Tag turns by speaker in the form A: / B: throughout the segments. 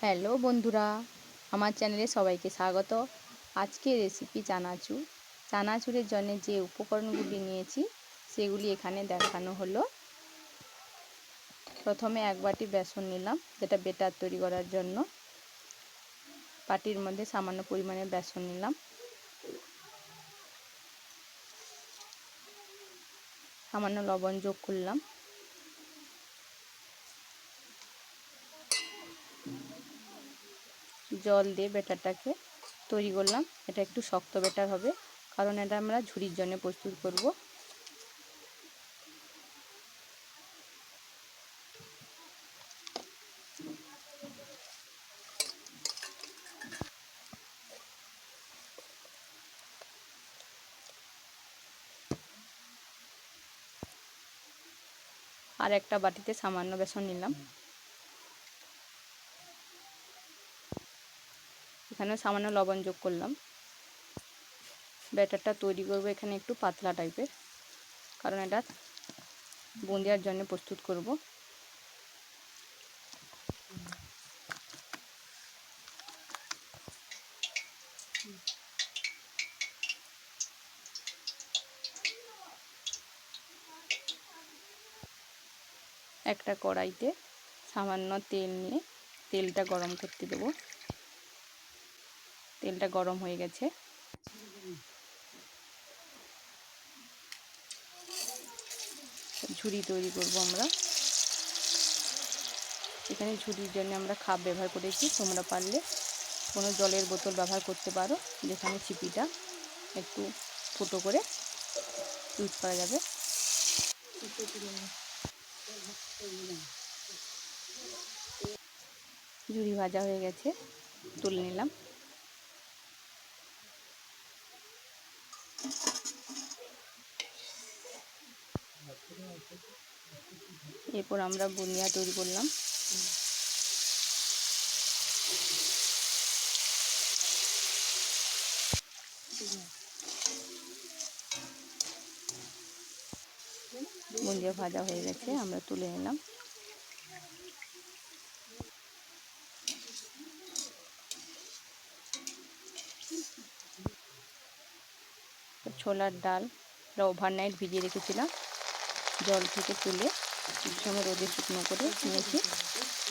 A: Hello বন্ধুরা, আমার চ্যানেলে সবাইকে স্বাগত। আজকে রেসিপি চানাচুর। চানাচুরের জন্য যে উপকরণগুলি নিয়েছি, সেগুলি এখানে দেখানো হলো। প্রথমে এক বাটি বেসন নিলাম, যেটা বেটার তৈরি করার জন্য। বাটির মধ্যে সামান্য পরিমাণে বেসন নিলাম। সামান্য লবণ যোগ করলাম। জল দিয়ে ব্যাটারটাকে তৈরি করলাম। এটা একটু শক্ত ব্যাটার হবে, কারণ এটা আমরা ঝুড়ির জন্য প্রস্তুত করব। আর একটা বাটিতে সামান্য বেসন নিলাম। এখানে সামান্য লবণ যোগ করলাম। ব্যাটারটা তৈরি করব এখানে একটু পাতলা টাইপের, কারণ এটা বুন্দিয়ার জন্য প্রস্তুত করব। একটা কড়াইতে সামান্য তেল নিয়ে তেলটা গরম করতে দেবো। তেলটা গরম হয়ে গেছে। ঝুড়ি তৈরি করব আমরা। এখানে ঝুড়ির জন্য আমরা খাপ ব্যবহার করেছি, তোমরা পারলে কোনো জলের বোতল ব্যবহার করতে পারো, যেখানে ছিপিটা একটু ফুটো করে ইউজ করা যাবে। ঝুড়ি ভাজা হয়ে গেছে, তুলে নিলাম। এরপর আমরা বুনিয়া তৈরি করলাম। বুন্দিয়া ভাজা হয়ে গেছে, আমরা তুলে নিলাম। ছোলার ডাল, ওভারনাইট ভিজিয়ে রেখেছিলাম। জল থেকে তুলে সময় রোদে শুকনো করে নিয়েছি।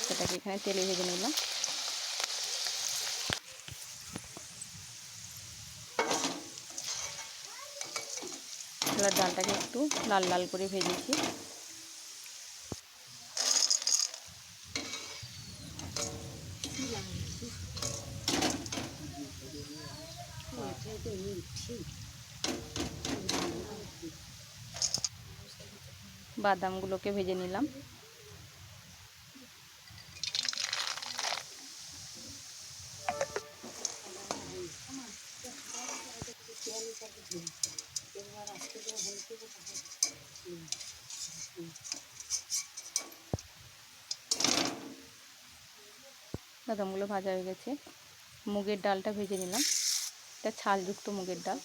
A: সেটাকে এখানে তেলে ভেজে নিলাম। ছোলার ডালটাকে একটু লাল লাল করে ভেজেছি। বাদামগুলোকে ভেজে নিলাম। বাদামগুলো ভাজা হয়ে গেছে। মুগের ডালটা ভেজে নিলাম। এটা ছালযুক্ত মুগের ডাল।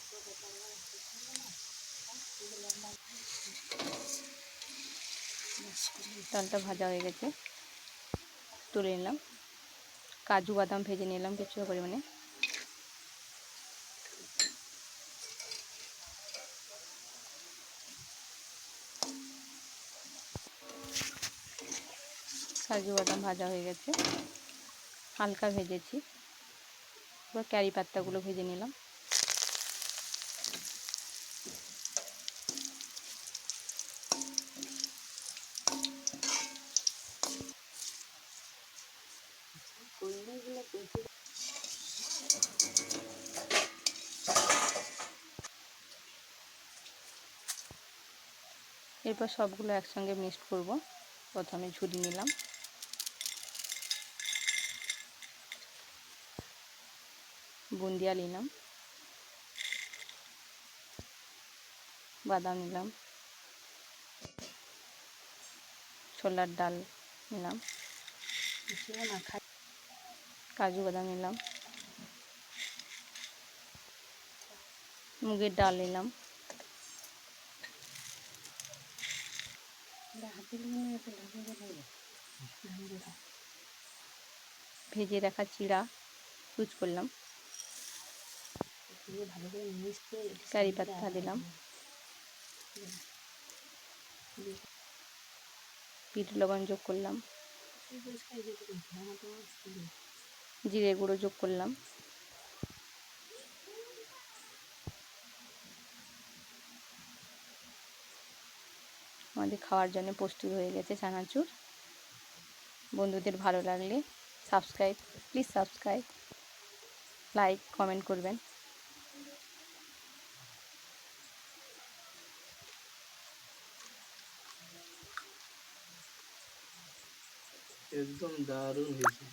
A: ডালটা ভাজা হয়ে গেছে। তুলে নিলাম। কাজু বাদাম ভেজে নিলাম কিছু পরিমাণে। কাজু বাদাম ভাজা হয়ে গেছে। হালকা ভেজেছি। এবার ক্যারি পাত্তাগুলো ভেজে নিলাম। এরপর সবগুলো একসঙ্গে মিক্সড করব। প্রথমে ঝুড়ি নিলাম। বুন্দিয়া নিলাম। বাদাম নিলাম। ছোলার ডাল নিলাম। কাজু বাদাম নিলাম। মুগের ডাল নিলাম। ভেজে রাখা চিড়া ইউজ করলাম।
B: করে
A: পাতা দিলাম। বিট, লবণ যোগ করলাম। জিরে গুঁড়ো যোগ করলাম। আমাদের খাওয়ার জন্য প্রস্তুত হয়ে গেছে চানাচুর। বন্ধুদের ভালো লাগলে subscribe please subscribe like comment করবেন।
C: একদম দারুণ হয়েছে।